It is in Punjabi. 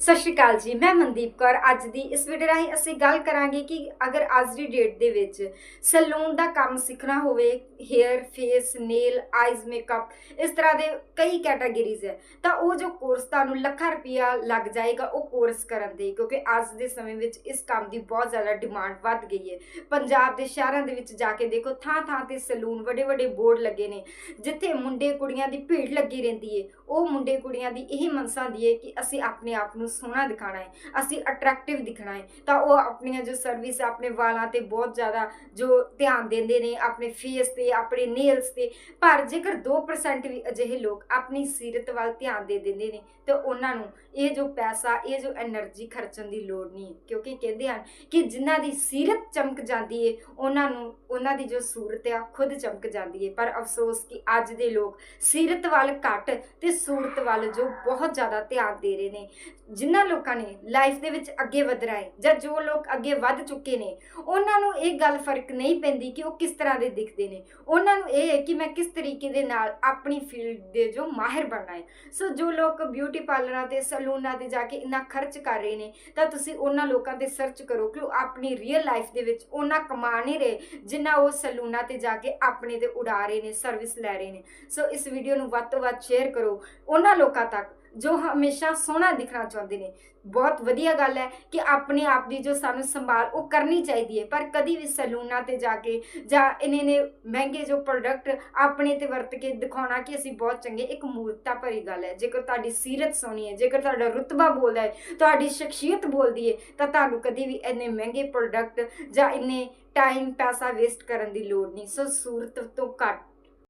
ਸਤਿ ਸ਼੍ਰੀ ਅਕਾਲ ਜੀ, ਮੈਂ ਮਨਦੀਪ ਕੌਰ। ਅੱਜ ਦੀ ਇਸ ਵੀਡੀਓ ਰਾਹੀਂ ਅਸੀਂ ਗੱਲ ਕਰਾਂਗੇ ਕਿ ਅਗਰ ਅੱਜ ਦੀ ਡੇਟ ਦੇ ਵਿੱਚ ਸੈਲੂਨ ਦਾ ਕੰਮ ਸਿੱਖਣਾ ਹੋਵੇ hair face nail eyes makeup ਇਸ ਤਰ੍ਹਾਂ ਦੇ ਕਈ ਕੈਟਾਗਰੀਜ਼ ਹੈ, ਤਾਂ ਉਹ ਜੋ ਕੋਰਸ ਤੁਹਾਨੂੰ ਲੱਖਾਂ ਰੁਪਇਆ ਲੱਗ ਜਾਏਗਾ, ਉਹ ਕੋਰਸ ਕਰਨ ਦੇ, ਕਿਉਂਕਿ ਅੱਜ ਦੇ ਸਮੇਂ ਵਿੱਚ ਇਸ ਕੰਮ ਦੀ ਬਹੁਤ ਜ਼ਿਆਦਾ ਡਿਮਾਂਡ ਵੱਧ ਗਈ ਹੈ। ਪੰਜਾਬ ਦੇ ਸ਼ਹਿਰਾਂ ਦੇ ਵਿੱਚ ਜਾ ਕੇ ਦੇਖੋ ਥਾਂ ਥਾਂ ਤੇ ਸੈਲੂਨ ਵੱਡੇ ਵੱਡੇ ਬੋਰਡ ਲੱਗੇ ਨੇ, ਜਿੱਥੇ ਮੁੰਡੇ ਕੁੜੀਆਂ ਦੀ ਭੀੜ ਲੱਗੀ ਰਹਿੰਦੀ ਹੈ। ਉਹ ਮੁੰਡੇ ਕੁੜੀਆਂ ਦੀ ਇਹ ਮਨਸਾ ਹੁੰਦੀ ਹੈ ਕਿ ਅਸੀਂ ਆਪਣੇ ਆਪ ਨੂੰ ਨੂੰ ਸੋਹਣਾ ਦਿਖਾਣਾ ਹੈ, ਅਸੀਂ ਅਟਰੈਕਟਿਵ ਦਿਖਣਾ ਹੈ। ਤਾਂ ਉਹ ਆਪਣੀਆਂ ਜੋ ਸਰਵਿਸ ਆਪਣੇ ਵਾਲਾਂ ਤੇ ਬਹੁਤ ਜ਼ਿਆਦਾ ਜੋ ਧਿਆਨ ਦਿੰਦੇ ਨੇ, ਆਪਣੇ ਫੇਸ ਤੇ, ਆਪਣੇ ਨੇਲਸ ਤੇ। ਪਰ ਜੇਕਰ 2% ਵੀ ਅਜਿਹੇ ਲੋਕ ਆਪਣੀ ਸਿਰਤ ਵੱਲ ਧਿਆਨ ਦੇ ਦਿੰਦੇ ਨੇ, ਤੇ ਉਹਨਾਂ ਨੂੰ ਇਹ ਜੋ ਪੈਸਾ, ਇਹ ਜੋ એનર્ਜੀ ਖਰਚਣ ਦੀ ਲੋੜ ਨਹੀਂ ਕਿਉਂਕਿ ਕਹਿੰਦੇ ਹਨ ਕਿ ਜਿਨ੍ਹਾਂ ਦੀ ਸਿਰਤ ਚਮਕ ਜਾਂਦੀ ਏ, ਉਹਨਾਂ ਨੂੰ, ਉਹਨਾਂ ਦੀ ਜੋ ਸੂਰਤ ਆ ਖੁਦ ਚਮਕ ਜਾਂਦੀ ਏ। ਪਰ ਅਫਸੋਸ ਕਿ ਅੱਜ ਦੇ ਲੋਕ ਸਿਰਤ ਵੱਲ ਘੱਟ ਤੇ ਸੂਰਤ ਵੱਲ ਜੋ ਬਹੁਤ ਜ਼ਿਆਦਾ ਧਿਆਨ ਦੇ ਰਹੇ ਨੇ। ਜਿਨ੍ਹਾਂ ਲੋਕਾਂ ਨੇ ਲਾਈਫ ਦੇ ਵਿੱਚ ਅੱਗੇ ਵਧਣਾ ਹੈ ਜਾਂ ਜੋ ਲੋਕ ਅੱਗੇ ਵੱਧ ਚੁੱਕੇ ਨੇ, ਉਹਨਾਂ ਨੂੰ ਇਹ ਗੱਲ ਫ਼ਰਕ ਨਹੀਂ ਪੈਂਦੀ ਕਿ ਉਹ ਕਿਸ ਤਰ੍ਹਾਂ ਦੇ ਦਿਖਦੇ ਨੇ। ਉਹਨਾਂ ਨੂੰ ਇਹ ਹੈ ਕਿ ਮੈਂ ਕਿਸ ਤਰੀਕੇ ਦੇ ਨਾਲ ਆਪਣੀ ਫੀਲਡ ਦੇ ਜੋ ਮਾਹਿਰ ਬਣਨਾ ਹੈ। ਸੋ ਜੋ ਲੋਕ ਬਿਊਟੀ ਪਾਰਲਰਾਂ ਤੇ ਸਲੂਨਾਂ ਤੇ ਜਾ ਕੇ ਇੰਨਾ ਖਰਚ ਕਰ ਰਹੇ ਨੇ, ਤਾਂ ਤੁਸੀਂ ਉਹਨਾਂ ਲੋਕਾਂ ਤੇ ਸਰਚ ਕਰੋ ਕਿ ਉਹ ਆਪਣੀ ਰੀਅਲ ਲਾਈਫ ਦੇ ਵਿੱਚ ਉਹਨਾਂ ਕਮਾ ਨਹੀਂ ਰਹੇ, ਜਿੰਨਾ ਉਹ ਸਲੂਨਾਂ ਤੇ ਜਾ ਕੇ ਆਪਣੇ ਤੇ ਉਡਾ ਰਹੇ ਨੇ ਸਰਵਿਸ ਲੈ ਰਹੇ ਨੇ। ਸੋ ਇਸ ਵੀਡੀਓ ਨੂੰ ਵੱਧ ਤੋਂ ਵੱਧ ਸ਼ੇਅਰ ਕਰੋ। ਉਹਨਾਂ ਲੋਕਾਂ ਤੱਕ ਜੋ ਹਮੇਸ਼ਾ ਸੋਹਣਾ ਦਿਖਣਾ ਚਾਹੁੰਦੇ ਨੇ। ਬਹੁਤ ਵਧੀਆ ਗੱਲ ਹੈ ਕਿ ਆਪਣੇ ਆਪ ਦੀ ਜੋ ਸਾਨੂੰ ਸੰਭਾਲ ਉਹ ਕਰਨੀ ਚਾਹੀਦੀ ਹੈ। ਪਰ ਕਦੀ ਵੀ ਸਲੂਨਾਂ ਤੇ ਜਾ ਕੇ ਜਾਂ ਇਹਨੇ ਨੇ ਮਹਿੰਗੇ ਜੋ ਪ੍ਰੋਡਕਟ ਆਪਣੇ ਤੇ ਵਰਤ ਕੇ ਦਿਖਾਉਣਾ ਕਿ ਅਸੀਂ ਬਹੁਤ ਚੰਗੇ, ਇੱਕ ਮੂਰਤਾ ਭਰੀ ਗੱਲ ਹੈ। ਜੇਕਰ ਤੁਹਾਡੀ ਸੀਰਤ ਸੋਹਣੀ ਹੈ, ਜੇਕਰ ਤੁਹਾਡਾ ਰੁਤਬਾ ਬੋਲਦਾ ਹੈ, ਤੁਹਾਡੀ ਸ਼ਖਸੀਅਤ ਬੋਲਦੀ ਹੈ, ਤਾਂ ਤੁਹਾਨੂੰ ਕਦੀ ਵੀ ਇੰਨੇ ਮਹਿੰਗੇ ਪ੍ਰੋਡਕਟ ਜਾਂ ਇੰਨੇ ਟਾਈਮ ਪੈਸਾ ਵੇਸਟ ਕਰਨ ਦੀ ਲੋੜ ਨਹੀਂ। ਸੋ ਸੂਰਤ ਤੋਂ ਘੱਟ